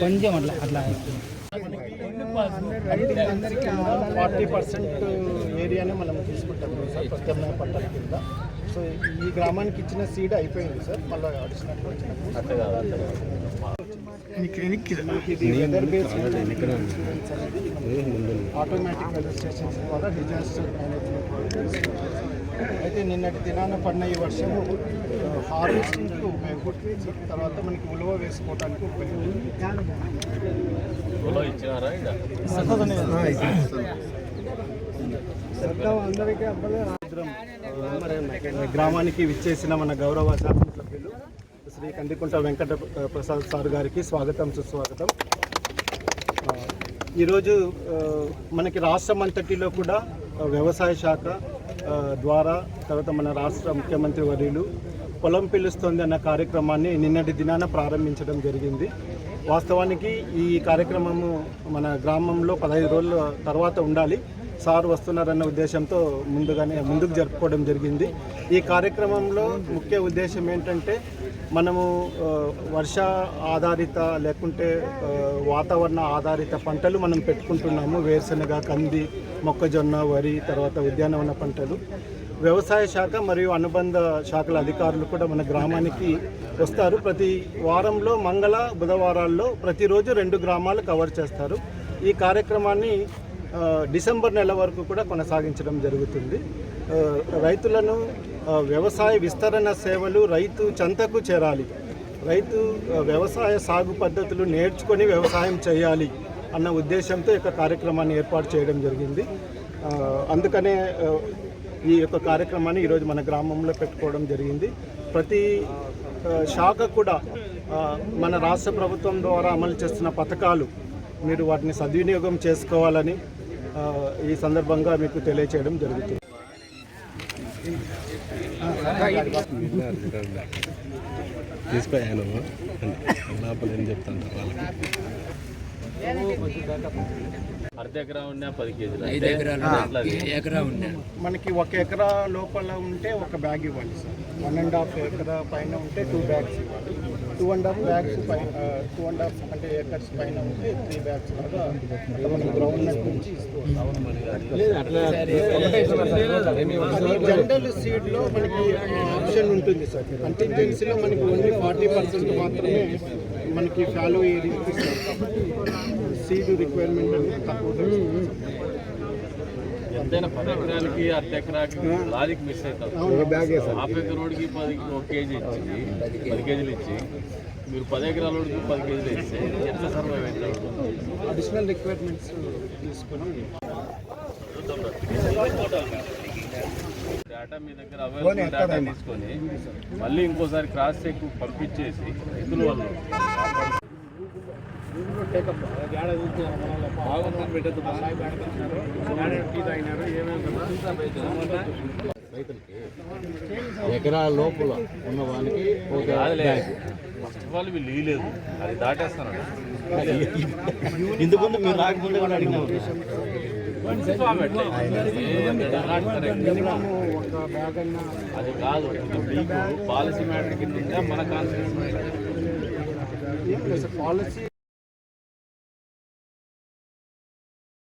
కొంచెం అట్లా అట్లా. ఫార్టీ పర్సెంట్ ఏరియానే మనం తీసుకుంటాం సార్ ప్రత్యామ్నాయ పంటల కింద. సో ఈ గ్రామానికి ఇచ్చిన సీడ్ అయిపోయింది సార్ మళ్ళీ అడిషనల్గా ఇది? వెదర్ ఆటోమేటిక్ వెదర్ స్టేషన్స్ ద్వారా డిజాస్టర్ మేనేజ్మెంట్ అయితే నిన్నటి దినాన పడిన ఈ వర్షము హార్వెస్టింగ్కి ఉపయోగపడుతుంది. తర్వాత మనకి ఉలువ వేసుకోవడానికి ఉపయోగపడుతుంది. గ్రామానికి విచ్చేసిన మన గౌరవ శాసనసభ్యులు శ్రీ కందికుంట వెంకట ప్రసాద్ సార్ గారికి స్వాగతం సుస్వాగతం. ఈరోజు మనకి రాష్ట్రం అంతటిలో కూడా వ్యవసాయ శాఖ ద్వారా తర్వాత మన రాష్ట్ర ముఖ్యమంత్రి వర్యులు పొలం పిలుస్తోంది అన్న కార్యక్రమాన్ని నిన్నటి దినాన ప్రారంభించడం జరిగింది. వాస్తవానికి ఈ కార్యక్రమము మన గ్రామంలో పదహైదు రోజుల తర్వాత ఉండాలి. సార్ వస్తున్నారన్న ఉద్దేశంతో ముందుగానే ముందుకు జరుపుకోవడం జరిగింది. ఈ కార్యక్రమంలో ముఖ్య ఉద్దేశం ఏంటంటే మనము వర్ష ఆధారిత లేకుంటే వాతావరణ ఆధారిత పంటలు మనం పెట్టుకుంటున్నాము. వేరుశనగ కంది మొక్కజొన్న వరి తర్వాత ఉద్యానవన పంటలు. వ్యవసాయ శాఖ మరియు అనుబంధ శాఖల అధికారులు కూడా మన గ్రామానికి వస్తారు. ప్రతి వారంలో మంగళ బుధవారాల్లో ప్రతిరోజు రెండు గ్రామాలు కవర్ చేస్తారు. ఈ కార్యక్రమాన్ని డిసెంబర్ నెల వరకు కూడా కొనసాగించడం జరుగుతుంది. రైతులను వ్యవసాయ విస్తరణ సేవలు రైతు చెంతకు చేరాలి. రైతు వ్యవసాయ సాగు పద్ధతులు నేర్చుకొని వ్యవసాయం చేయాలి అన్న ఉద్దేశంతో ఈ యొక్క కార్యక్రమాన్ని ఏర్పాటు చేయడం జరిగింది. అందుకనే ఈ యొక్క కార్యక్రమాన్ని ఈరోజు మన గ్రామంలో పెట్టుకోవడం జరిగింది. ప్రతి శాఖ కూడా మన రాష్ట్ర ప్రభుత్వం ద్వారా అమలు చేస్తున్న పథకాలు మీరు వాటిని సద్వినియోగం చేసుకోవాలని ఈ సందర్భంగా మీకు తెలియచేయడం జరుగుతుంది. తీసుకుపోయాను. లోపల ఏం చెప్తాను వాళ్ళకి? అర్ధ ఎకరా ఉన్నా పది కేజీలు ఐదు ఎకరాలు ఎకరా ఉండే మనకి ఒక ఎకరా లోపల ఉంటే ఒక బ్యాగ్ ఇవ్వాలి సార్. వన్ అండ్ హాఫ్ ఎకరా పైన ఉంటే టూ బ్యాగ్స్ ఇవ్వాలి టూ అండ్ హాఫ్ బ్యాగ్స్ పైన టూ అండ్ హాఫ్ అంటే ఏకర్స్ పైన ఉంటే త్రీ బ్యాగ్స్ లాగా గ్రౌండ్ నట్ నుంచి జనరల్ సీడ్లో మనకి ఆప్షన్ ఉంటుంది సార్. కంటింజెన్సీలో మనకి ఓన్లీ ఫార్టీ పర్సెంట్ మాత్రమే మనకి ఫాలో ఏరియా సీడ్ రిక్వైర్మెంట్ అనేది తక్కువ. ఎంతైనా పది ఎకరాలకి అర్ధ ఎకరాకి లారీకి మిస్ అవుతారు హాఫ్ పది ఒక కేజీ ఇచ్చి పది కేజీలు ఇచ్చి మీరు పది ఎకరాల పది కేజీలు ఇస్తే ఎంత సర్వైవ్ అవుతారు అడిషనల్ రిక్వైర్మెంట్స్ తీసుకొని డేటా మీ దగ్గర అవైలబుల్ డేటా తీసుకొని మళ్ళీ ఇంకోసారి క్రాస్ చెక్ పంపించేసి రైతుల వల్ల ఎకరా లోపల ఉన్న వాళ్ళకి ఫస్ట్ ఆఫ్ ఆల్ వీళ్ళు ఇయ్యలేదు. అది దాటేస్తాను ఇంతకుముందు మీరు రాకముందే కూడా అడిగినాం ఒక బ్యాగ్ అన్నా అది కాదు పాలసీ మ్యాటర్ కింద మన కాన్స్టిట్యూషన్ పాలసీ